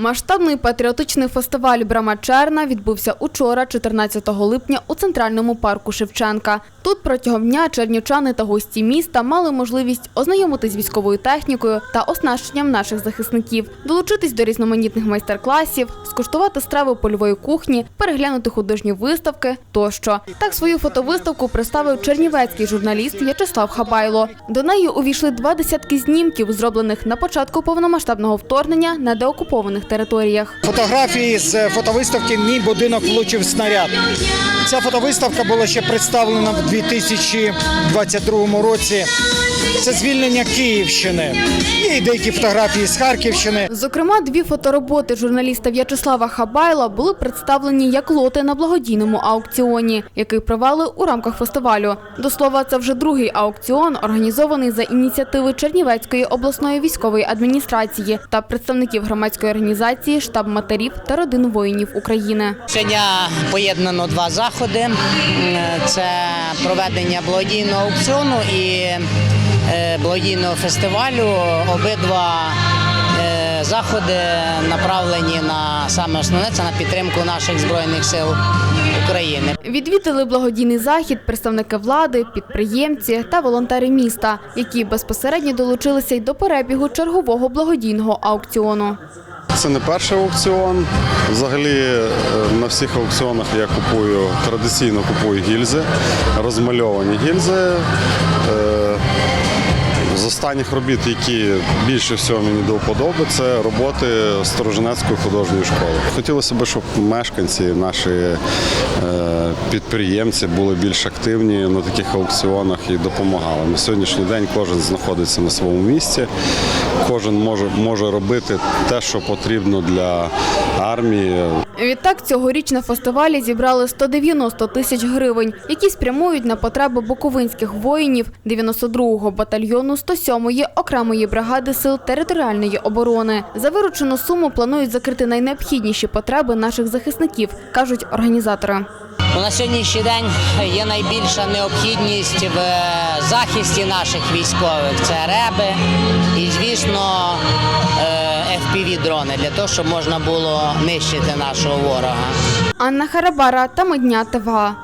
Масштабний патріотичний фестиваль Брама Черна відбувся учора, 14 липня, у центральному парку Шевченка. Тут протягом дня чернівчани та гості міста мали можливість ознайомитись з військовою технікою та оснащенням наших захисників, долучитись до різноманітних майстер-класів, скуштувати страви польової кухні, переглянути художні виставки тощо. Так свою фотовиставку представив чернівецький журналіст В'ячеслав Хабайло. До неї увійшли два десятки знімків, зроблених на початку повномасштабного вторгнення на деокупованих територіях. Фотографії з фотовиставки Мій будинок влучив снаряд. Ця фотовиставка була ще представлена в 2022 році. Це звільнення Київщини. Є і деякі фотографії з Харківщини. Зокрема, дві фотороботи журналіста В'ячеслава Хабайла були представлені як лоти на благодійному аукціоні, який провели у рамках фестивалю. До слова, це вже другий аукціон, організований за ініціативи Чернівецької обласної військової адміністрації та представників громадської організації Штаб матерів та родин воїнів України. Сьогодні поєднано два заходи: це проведення благодійного аукціону і благодійного фестивалю. Обидва е, заходи направлені на саме основне це на підтримку наших збройних сил України. Відвідали благодійний захід представники влади, підприємці та волонтери міста, які безпосередньо долучилися й до перебігу чергового благодійного аукціону. Це не перший аукціон. Взагалі е, на всіх аукціонах я купую традиційно купую гільзи, розмальовані гільзи. З останніх робіт, які більше всього мені до вподоби, це роботи Сторожинецької художньої школи. Хотілося б, щоб мешканці, наші е, підприємці були більш активні на таких аукціонах і допомагали. На сьогоднішній день кожен знаходиться на своєму місці, кожен може, може робити те, що потрібно для армії. Відтак цьогоріч на фестивалі зібрали 190 тисяч гривень, які спрямують на потреби буковинських воїнів 92-го батальйону 107-ї окремої бригади сил територіальної оборони. За виручену суму планують закрити найнеобхідніші потреби наших захисників, кажуть організатори. На сьогоднішній день є найбільша необхідність в захисті наших військових. Це реби звісно, fpv дрони для того, щоб можна було нищити нашого ворога. Анна Харабара та Медня ТВА.